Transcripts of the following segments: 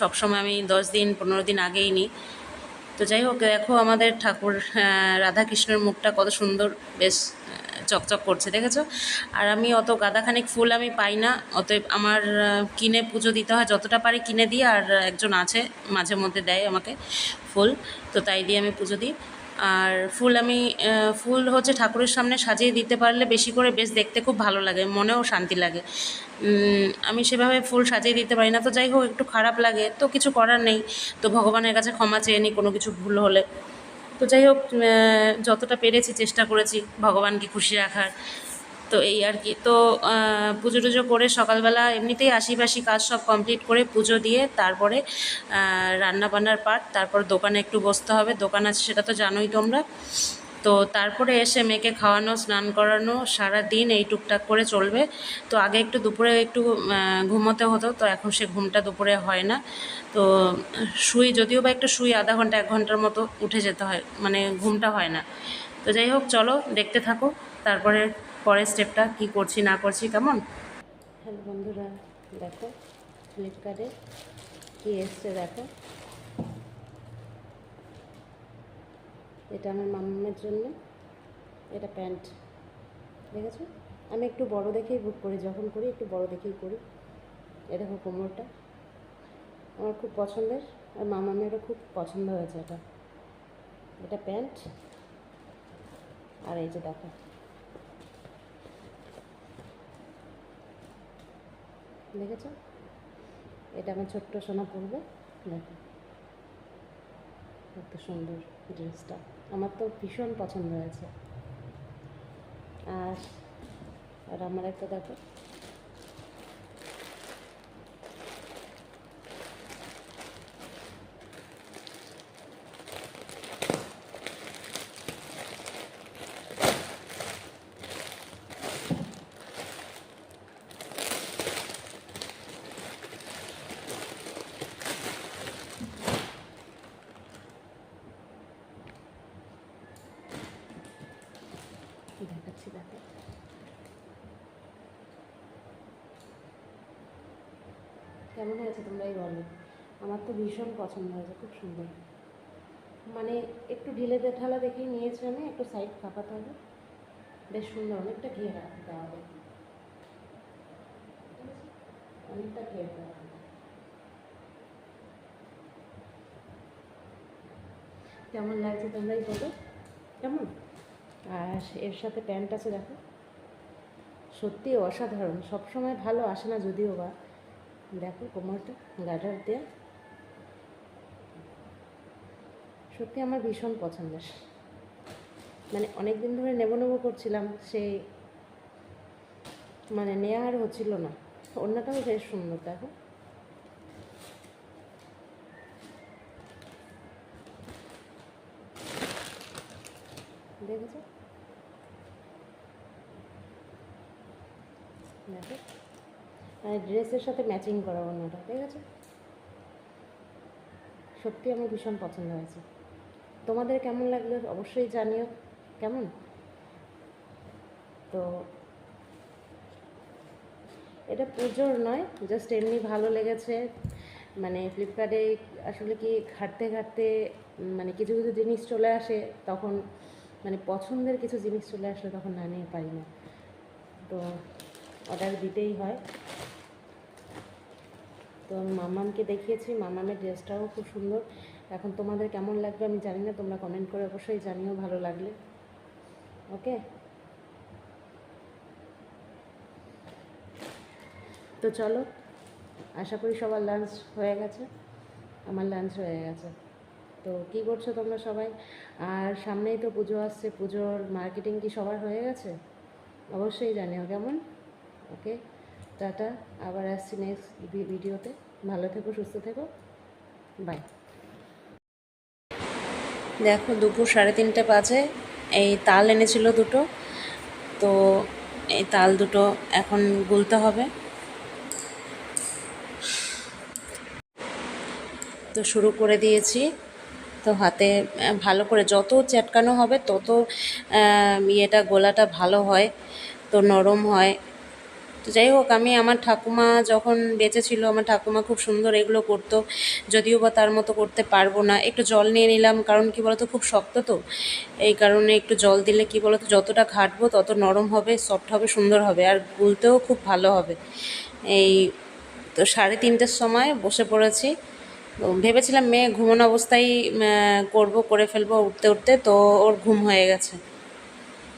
সবসময় আমি দশ দিন, পনেরো দিন আগেই নিই। তো যাই হোক, দেখো আমাদের ঠাকুর রাধাকৃষ্ণের মুখটা কত সুন্দর, বেশ চকচক করছে, দেখেছ? আর আমি অত গাদাখানিক ফুল আমি পাই না, অতএব আমার কিনে পুজো দিতে হয়, যতটা পারি কিনে দিই, আর একজন আছে মাঝে মধ্যে দেয় আমাকে ফুল, তো তাই দিয়ে আমি পুজো দিই। আর ফুল আমি ফুল হচ্ছে ঠাকুরের সামনে সাজিয়ে দিতে পারলে বেশি করে বেশ দেখতে খুব ভালো লাগে, মনেও শান্তি লাগে। আমি সেভাবে ফুল সাজিয়ে দিতে পারি না, তো যাই হোক, একটু খারাপ লাগে, তো কিছু করার নেই। তো ভগবানের কাছে ক্ষমা চেয়ে নিই কোনো কিছু ভুল হলে। তো যাই হোক যতটা পেরেছি চেষ্টা করেছি ভগবানকে খুশি রাখার। তো এই আর কি। তো পুজো টুজো করে সকালবেলা এমনিতেই আশিপাশি কাজ সব কমপ্লিট করে পুজো দিয়ে তারপরে রান্না বান্নার পার্ট তারপর দোকানে একটু বসতে হবে। দোকান আছে সেটা তো জানোই তোমরা। তো তারপরে এসে মেয়েকে খাওয়ানো, স্নান করানো সারা দিন এই টুকটাক করে চলবে। তো আগে একটু দুপুরে একটু ঘুমোতে হতো, তো এখন সে ঘুমটা দুপুরে হয় না। তো শুই, যদিও বা একটু শুই আধা ঘণ্টা, এক ঘণ্টার মতো উঠে যেতে হয় মানে ঘুমটা হয় না। তো যাই হোক, চলো, দেখতে থাকো। তারপরে পরের স্টেপটা কি করছি, না করছি, কেমন? হ্যালো বন্ধুরা, দেখো ফ্লিপকার্টে কি এসছে, দেখো। এটা আমার মামামের জন্য, এটা প্যান্ট, দেখেছ? আমি একটু বড় দেখেই বুক করি, যখন করি একটু বড় দেখেই করি। এটা দেখো কোমরটা, আমার খুব পছন্দের, আর মামামেরও খুব পছন্দ হয়েছে এটা। এটা প্যান্ট, আর এই যে দেখো। দেখেছ এটা আমার ছোট্ট সোনা পরবে। দেখো। কত সুন্দর ড্রেসটা। আমার তো ভীষণ পছন্দ হয়েছে। আর আর আমার একটা দেখো দেখাচ্ছি দেখো কেমন হয়েছে তোমরাই বলো। আমার তো ভীষণ পছন্দ হয়েছে, খুব সুন্দর। মানে একটু ঢিলে ঢালা দেখেই নিয়েছি আমি, একটু সাইড কাঁপাতে হবে। বেশ সুন্দর, অনেকটা ঘেরা দেওয়া হবে অনেকটা ঘের দেওয়া কেমন লাগছে তোমরাই বলো? কেমন? আর এর সাথে প্যান্ট আছে দেখো। সত্যি অসাধারণ, সবসময় ভালো আসে না যদিও বা। দেখো কোমরটা গাডার দেয়া সত্যি আমার ভীষণ পছন্দের। মানে অনেক দিন ধরে নেব নেব করছিলাম, সেই মানে নেওয়া আর হচ্ছিল না। অন্যটাও বেশ সুন্দর, দেখো। দেখেছ? দেখো। মানে ড্রেসের সাথে ম্যাচিং করা অন্যটা, ঠিক আছে? সত্যি আমার ভীষণ পছন্দ হয়েছে। তোমাদের কেমন লাগল অবশ্যই জানিও, কেমন? তো এটা পুজোর নয় জাস্ট এমনি ভালো লেগেছে। মানে ফ্লিপকার্টে আসলে কি ঘাটতে ঘাটতে মানে কিছু কিছু জিনিস চলে আসে, তখন মানে পছন্দের কিছু জিনিস চলে আসলে তখন না নিয়ে পারি না। তো অর্ডার দিতেই হয়। তো আমি মামামকে দেখিয়েছি, মামামের ড্রেসটাও খুব সুন্দর। এখন তোমাদের কেমন লাগবে আমি জানি না, তোমরা কমেন্ট করে অবশ্যই জানিও ভালো লাগলে। ওকে তো চলো, আশা করি সবার লাঞ্চ হয়ে গেছে। আমার লাঞ্চ হয়ে গেছে। তো কি করছ তোমরা সবাই? আর সামনেই তো পুজো আসছে, পুজোর মার্কেটিং কি সবার হয়ে গেছে? অবশ্যই জানিও কেমন? ওকে টাটা, আবার আসছি নেক্সট ভিডিওতে ভালো থেকো, সুস্থ থেকো। বাই দেখো, দুপুর সাড়ে তিনটে বাজে। এই তাল এনেছিল দুটো। তো এই তাল দুটো এখন গুলতে হবে। তো শুরু করে দিয়েছি। তো হাতে ভালো করে যত চ্যাটকানো হবে, তত ইয়েটা, গোলাটা ভালো হয়, তো নরম হয়। তো যাই হোক, আমি আমার ঠাকুমা যখন বেঁচে ছিল, আমার ঠাকুমা খুব সুন্দর এগুলো করতো। যদিও বা তার মতো করতে পারব না। একটু জল নিয়ে নিলাম, কারণ কি বলতো, খুব শক্ত তো। এই কারণে একটু জল দিলে কি বলতো, যতটা ঘাটবো তত নরম হবে সফট হবে, সুন্দর হবে, আর গুলতেও খুব ভালো হবে। এই তো সাড়ে তিনটের সময় বসে পড়েছি। ভেবেছিলাম মেয়ে ঘুমানো অবস্থায় করব, করে ফেলব উঠতে উঠতে, তো ওর ঘুম হয়ে গেছে।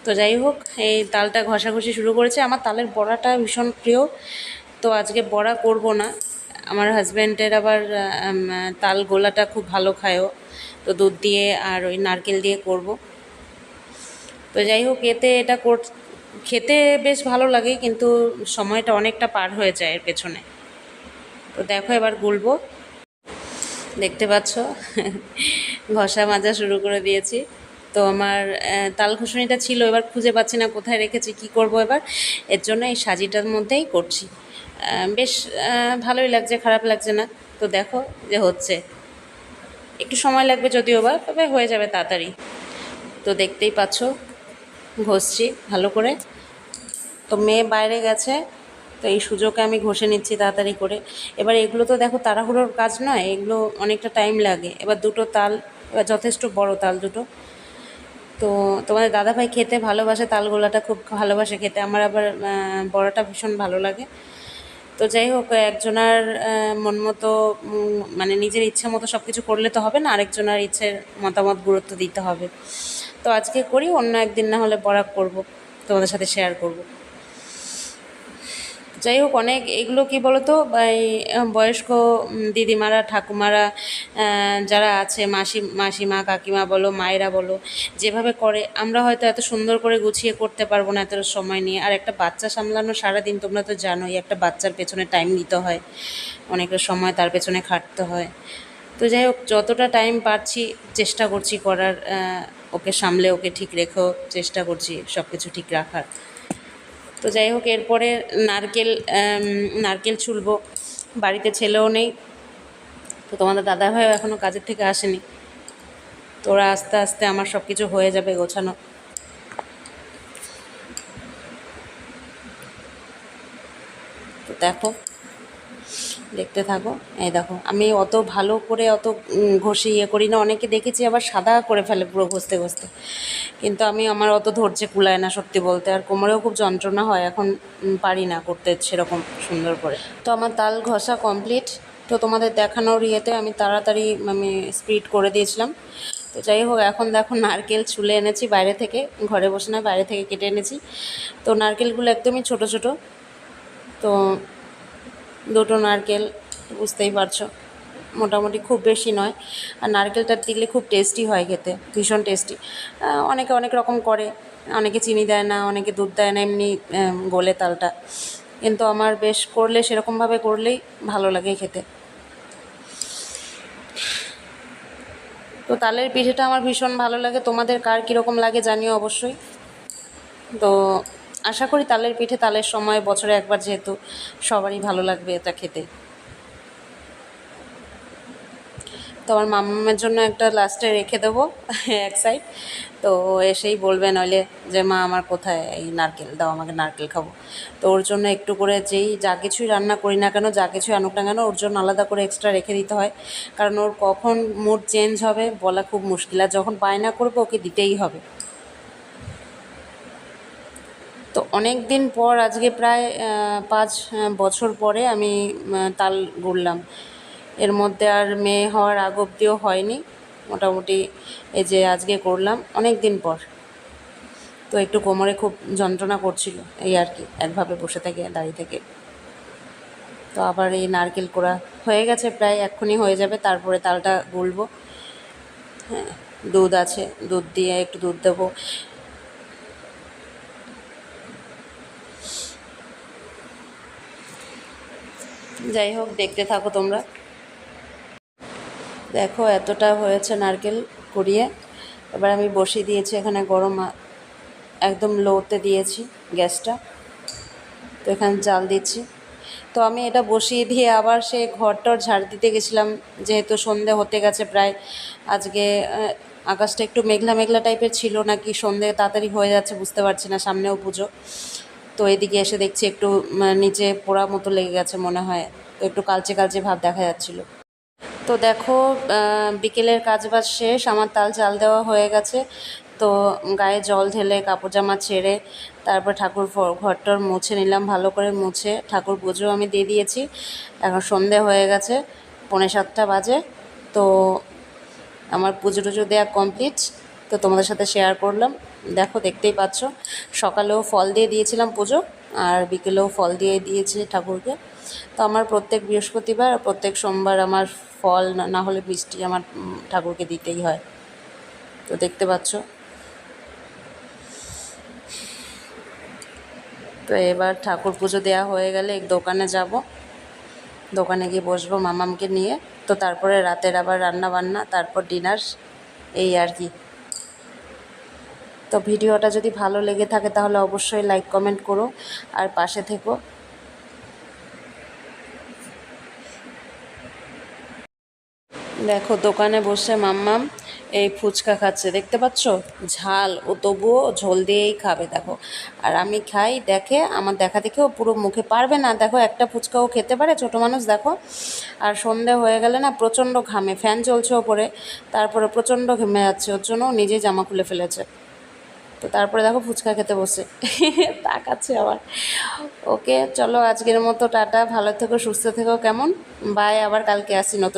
তো যাই হোক, এই তালটা ঘষাঘষি শুরু করেছে। আমার তালের বড়াটা ভীষণ প্রিয়। তো আজকে বড়া করব না। আমার হাজব্যান্ডের আবার তাল গোলাটা খুব ভালো খায়ও। তো দুধ দিয়ে আর ওই নারকেল দিয়ে করব। তো যাই হোক, এতে এটা কর খেতে বেশ ভালো লাগে, কিন্তু সময়টা অনেকটা পার হয়ে যায় এর পেছনে। তো দেখো এবার গুলবো। দেখতে পাচ্ছ? ঘষা মাজা শুরু করে দিয়েছি। তো আমার তাল ঘষণিটা ছিল, এবার খুঁজে পাচ্ছি না কোথায় রেখেছি, কি করব এবার। এর জন্য এই সাজিটার মধ্যেই করছি। বেশ ভালোই লাগছে, খারাপ লাগছে না। তো দেখো যে হচ্ছে। একটু সময় লাগবে যদিও বা, তবে হয়ে যাবে তাড়াতাড়ি। তো দেখতেই পাচ্ছ, ঘষছি ভালো করে। তো মেয়ে বাইরে গেছে, তো এই সুযোগে আমি ঘষে নিচ্ছি তাড়াতাড়ি করে। এবার এগুলো তো দেখো তাড়াহুড়োর কাজ নয়, এগুলো অনেকটা টাইম লাগে। এবার দুটো তাল, এবার যথেষ্ট বড় তাল দুটো। তো তোমাদের দাদাভাই খেতে ভালোবাসে, তালগোলাটা খুব ভালোবাসে খেতে। আমার আবার বড়াটা ভীষণ ভালো লাগে। তো যাই হোক, একজনার মন মতো মানে নিজের ইচ্ছা মতো সব কিছু করলে তো হবে না, আরেকজনার ইচ্ছের মতামত, গুরুত্ব দিতে হবে। তো আজকে করি, অন্য একদিন না হলে বরাক করব, তোমাদের সাথে শেয়ার করব। যাই হোক অনেক এগুলো কি বলতো বয়স্ক দিদিমারা, ঠাকুমারা যারা আছে, মাসি, মাসিমা, কাকিমা বলো, মায়েরা বলো, যেভাবে করে, আমরা হয়তো এত সুন্দর করে গুছিয়ে করতে পারব না এত সময় নিয়ে। আর একটা বাচ্চা সামলানো সারাদিন তোমরা তো জানোই, একটা বাচ্চার পেছনে টাইম দিতে হয়। অনেকটা সময় তার পেছনে খাটতে হয়। তো যাই হোক যতটা টাইম পাচ্ছি চেষ্টা করছি করার ওকে সামলে, ওকে ঠিক রেখেও চেষ্টা করছি সব কিছু ঠিক রাখার। তো যাই হোক, এরপরে নারকেল নারকেল ছুলবো। বাড়িতে ছেলেও নেই। তো তোমাদের দাদা ভাইও এখনও কাজের থেকে আসেনি। তো ওরা আস্তে আস্তে আমার সব কিছু হয়ে যাবে গোছানো। তো দেখো দেখতে থাকো। এই দেখো, আমি অত ভালো করে অত ঘষে ইয়ে করি না। অনেকে দেখেছি আবার সাদা করে ফেলে পুরো ঘষতে ঘষতে। কিন্তু আমি, আমার অত ধৈর্যে কুলায় না সত্যি বলতে। আর কোমরেও খুব যন্ত্রণা হয়, এখন পারি না করতে সেরকম সুন্দর করে। তো আমার তাল ঘষা কমপ্লিট তো তোমাদের দেখানোর ইয়েতে আমি তাড়াতাড়ি, আমি স্পিড করে দিয়েছিলাম। তো যাই হোক, এখন দেখো নারকেল ছুলে এনেছি বাইরে থেকে। ঘরে বসে না, বাইরে থেকে কেটে এনেছি। তো নারকেলগুলো একদমই ছোট ছোট। তো দুটো নারকেল, বুঝতেই পারছ। মোটামুটি খুব বেশি নয়। আর নারকেলটা দিলে খুব টেস্টি হয় খেতে, ভীষণ টেস্টি অনেকে অনেক রকম করে। অনেকে চিনি দেয় না, অনেকে দুধ দেয় না, এমনি গোলে তালটা। কিন্তু আমার বেশ করলে, সেরকমভাবে করলেই ভালো লাগে খেতে। তো তালের পিঠেটা আমার ভীষণ ভালো লাগে। তোমাদের কার কীরকম লাগে জানিও অবশ্যই। তো আশা করি তালের পিঠে তালের সময় বছরে একবার যেহেতু সবারই ভালো লাগবে এটা খেতে। তো আমার মামামের জন্য একটা লাস্টে রেখে দেবো, এক সাইড তো এসেই বলবে নইলে যে, মা, আমার কোথায় এই নারকেল? দাও, আমাকে নারকেল খাব। তো ওর জন্য একটু করে যেই যা কিছুই রান্না করি না কেন, যা কিছুই আনুক না কেন, ওর জন্য আলাদা করে এক্সট্রা রেখে দিতে হয়। কারণ ওর কখন মুড চেঞ্জ হবে বলা খুব মুশকিল। আর যখন বায়না করবে, ওকে দিতেই হবে। তো অনেক দিন পর আজকে প্রায় পাঁচ বছর পরে আমি তাল গুড়লাম এর মধ্যে আর মেয়ে হওয়ার আগ অব্দিও হয়নি। মোটামুটি এই যে আজকে করলাম অনেক দিন পর। তো একটু কোমরে খুব যন্ত্রণা করছিল, এই আর কি, একভাবে বসে থেকে, দাঁড়িয়ে থেকে। তো আবার এই নারকেল কোড়া হয়ে গেছে প্রায়, এক্ষুনি হয়ে যাবে, তারপরে তালটা গুলবো। হ্যাঁ দুধ আছে, দুধ দিয়ে একটু দুধ দেবো। যাই হোক, দেখতে থাকো তোমরা। দেখো, এতটা হয়েছে নারকেল কুড়িয়ে। এবার আমি বসিয়ে দিয়েছি এখানে গরম একদম লোতে দিয়েছি গ্যাসটা। তো এখানে জাল দিচ্ছি। তো আমি এটা বসিয়ে দিয়ে আবার সে ঘরটর ঝাড় দিতে গেছিলাম, যেহেতু সন্ধে হতে গেছে প্রায়। আজকে আকাশটা একটু মেঘলা মেঘলা টাইপের ছিল নাকি? সন্ধে তাড়াতাড়ি হয়ে যাচ্ছে, বুঝতে পারছি না, সামনেও পুজো। তো এদিকে এসে দেখছি একটু নিচে পোড়া মতো লেগে গেছে মনে হয়। তো একটু কালচে কালচে ভাব দেখা যাচ্ছিল। তো দেখো বিকেলের কাজ বাজ শেষ, আমার তাল চাল দেওয়া হয়ে গেছে। তো গায়ে জল ঢেলে কাপড় জামা ছেড়ে তারপর ঠাকুর ঘরটর মুছে নিলাম, ভালো করে মুছে। ঠাকুর পুজো আমি দিয়ে দিয়েছি। এখন সন্ধে হয়ে গেছে, পৌনে সাতটা বাজে। তো আমার পুজো টুজো দেওয়া কমপ্লিট তো তোমাদের সাথে শেয়ার করলাম। দেখো, দেখতেই পাচ্ছ, সকালেও ফল দিয়ে দিয়েছিলাম পুজো আর বিকেলেও ফল দিয়ে দিয়েছি ঠাকুরকে। তো আমার প্রত্যেক বৃহস্পতিবার, প্রত্যেক সোমবার আমার ফল না হলে মিষ্টি আমার ঠাকুরকে দিতেই হয়। তো দেখতে পাচ্ছ। তো এবার ঠাকুর পুজো দেওয়া হয়ে গেলে এক দোকানে যাব। দোকানে গিয়ে বসবো মামামকে নিয়ে। তো তারপরে রাতের আবার রান্না বান্না তারপর ডিনার এই আর কি। তো ভিডিওটা যদি ভালো লেগে থাকে তাহলে অবশ্যই লাইক, কমেন্ট করো আর পাশে থেকো। দেখো, দোকানে বসে মাম্মাম এই ফুচকা খাচ্ছে। দেখতে পাচ্ছ? ঝাল। ও তবুও ঝোল দিয়েই খাবে, দেখো। আর আমি খাই, দেখে, আমার দেখা দেখে ও পুরো মুখে পারবে না। দেখো, একটা ফুচকাও খেতে পারে, ছোটো মানুষ, দেখো। আর সন্ধে হয়ে গেলে না, প্রচণ্ড ঘামে, ফ্যান চলছে ওপরে। তারপরে প্রচণ্ড ঘেমে যাচ্ছে, ওর জন্য নিজেই জামা খুলে ফেলেছে। তো তারপরে দেখো ফুচকা খেতে বসে। তাকাচ্ছে আবার। ওকে, চলো আজকের মতো টাটা, ভালো থেকো, সুস্থ থেকো, কেমন? বাই আবার কালকে আসি নতুন